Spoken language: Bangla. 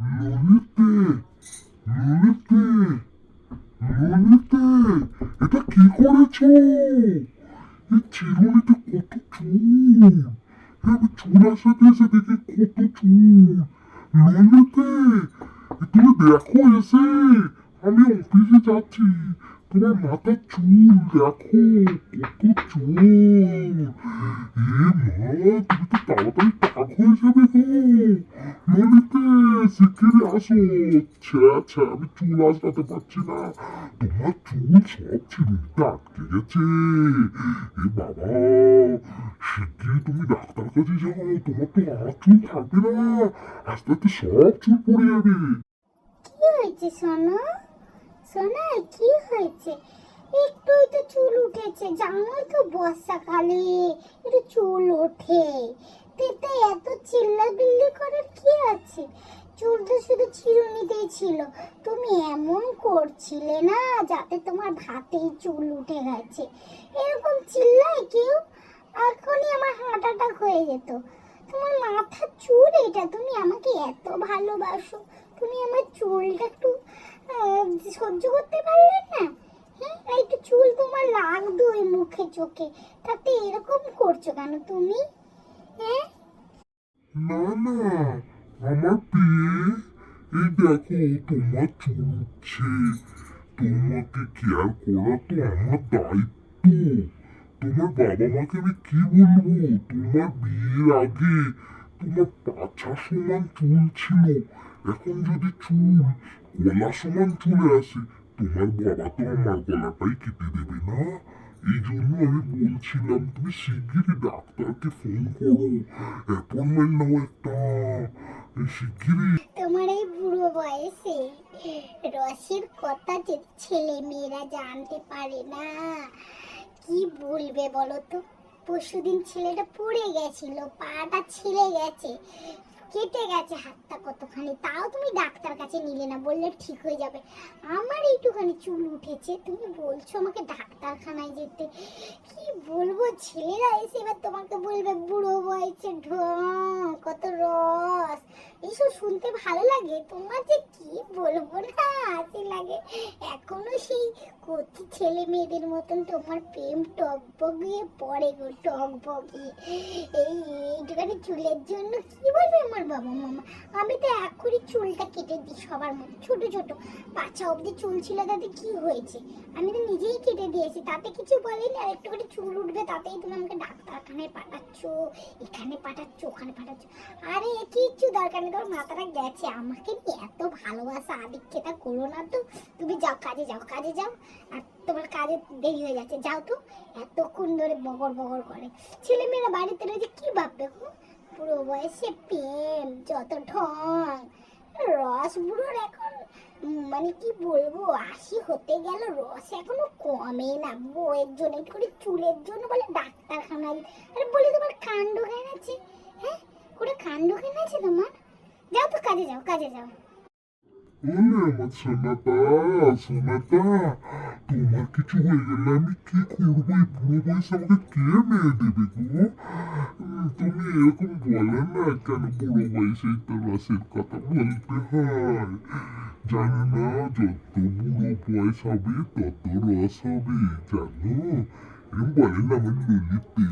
ললিতে ললিতে ললিতে এটা কি করেছ? এই চিরুনিতে কত চুল? আমি চুল আসাতে এসে দেখি কত চুল। ললিতে তুমি দেখো এসে, আমি অফিসে যাচ্ছি। তোমার মাথার চুল, দেখো কত চুল। এ মা, তুমি তো তাড়াতাড়ি টাক হয়ে যাবে গো। ললিতে শিগগিরই আসো ছেড়ে আছে আমি চুল আসতে পারছি না তোমার চুল সব চিরুনিতে আটকে গেছে এ বাবা শিগগিরই তুমি ডাক্তার কাছে যাও তোমার তো আর চুল থাকবে না আস্তে আস্তে সব চুল পড়ে যাবে কি হয়েছে সোনা? সোনা কি হয়েছে? একটুই তো চুল উঠেছে, জানোই তো বর্ষাকালে। একটু চুল ওঠে। তেতে এত চিল্লাবিল্লি করার কি আছে চুল তো শুধু চিরুনিতেই ছিল। তুমি এমন করছিলে না যাতে তোমার ভাতেই চুল উঠে গেছে। এরকম চিল্লায় কেউ এখনই আমার অ্যাটাক হয়ে যেত। তোমার মাথার চুল এটা, তুমি আমাকে এত ভালোবাসো। তুমি আমার চুলটা একটু সহ্য করতে পারলে না? হ্যাঁ একটু চুল তোমার লাগতো ওই মুখে চোখে। তাতে এরকম করছ কেন তুমি? হ্যাঁ? না না। আমার বিয়ে এই দেখো, তোমার চুল উঠছে। তোমাকে কেয়ার করা তো আমার দায়িত্ব। তোমার বাবা মাকে আমি কি বলব? তোমার বিয়ের আগে তোমার পাছা সমান চুল ছিল। এখন যদি চুল, গলা সমান চলে আসে, তোমার বাবা তো আমার গলাটাই কেটে দেবে না? এই জন্য আমি বলছিলাম, তুমি শিগগিরই ডাক্তারকে ফোন করো। অ্যাপয়েন্টমেন্ট নাও একটা। শিগগিরই তোমার এই বুড়ো বয়সে রসের কথা যদি ছেলে মেয়েরা জানতে পারে না, কি বলবে বলো তো? পরশুদিন ছেলেটা পড়ে গেছিল, পাটা ছিলে গেছে, কেটে গেছে হাতটা কতখানি, তাও তুমি ডাক্তার কাছে নিলে না, বললে ঠিক হয়ে যাবে। আমার এইটুখানি চুল উঠেছে, তুমি বলছো আমাকে ডাক্তারখানায় যেতে? কি বলব? ছেলেরা এসে এবার তোমাকে বলবে, বুড়ো বয়সে ঢং। কত রস। এইসব শুনতে ভালো লাগে? তোমার যে কি বলব না? হাসি লাগে। এখনও সেই কচি ছেলে মেয়েদের মতন তোমার প্রেম টকবগিয়ে পড়ে গো টকবগিয়ে এই এইটুখানি চুলের জন্য কি বলবে আমার বাবা মামা? আমি তো এখনই চুলটা কেটে দিই সবার মতো ছোট ছোট। পাছা অবধি চুল ছিল তাতে কি হয়েছে? আমি তো নিজেই কেটে দিয়েছি, তাতে কিছু বলেনি। আর একটু করে চুল উঠবে তাতেই তুমি আমাকে ডাক্তারখানায় পাঠাচ্ছ, এখানে পাঠাচ্ছ, ওখানে পাঠাচ্ছ। আরে কিচ্ছু দরকার নেই, তোমার মাথাটা গেছে। আমাকে নিয়ে এত ভালোবাসা, আদিক্ষেতা করো না তো। তুমি যাও, কাজে যাও কাজে যাও। আর তোমার কাজে দেরি হয়ে যাচ্ছে। যাও তো, এতক্ষণ ধরে বগর বগর করে। বাড়িতে রয়েছে, কি ভাববে পুরো বয়সে প্রেম, যত রস বুড়োর এখন মানে কি বলব, আশি হতে গেল, রস এখনও কমে না। বউয়ের জন্য করে চুলের জন্য বলে ডাক্তারখানায় আরে বলি তোমার কাণ্ড জ্ঞান আছে? হ্যাঁ? করে কাণ্ড জ্ঞান আছে তোমার? যাও তো, কাজে যাও কাজে যাও। ওলে আমার সোনাটা সোনাটা তোমার কিছু হয়ে গেলে আমি কি করব? এই বুড়ো বয়সে আমাকে কে মেয়ে দেবে গো? তুমি এরকম বলে না কেন বুড়ো বয়সেই তো রসের কথা বলতে হয়। জানি না, যত বুড়ো বয়স হবে, তত রস হবে, জানো? এরকম বলে না আমার ললিতে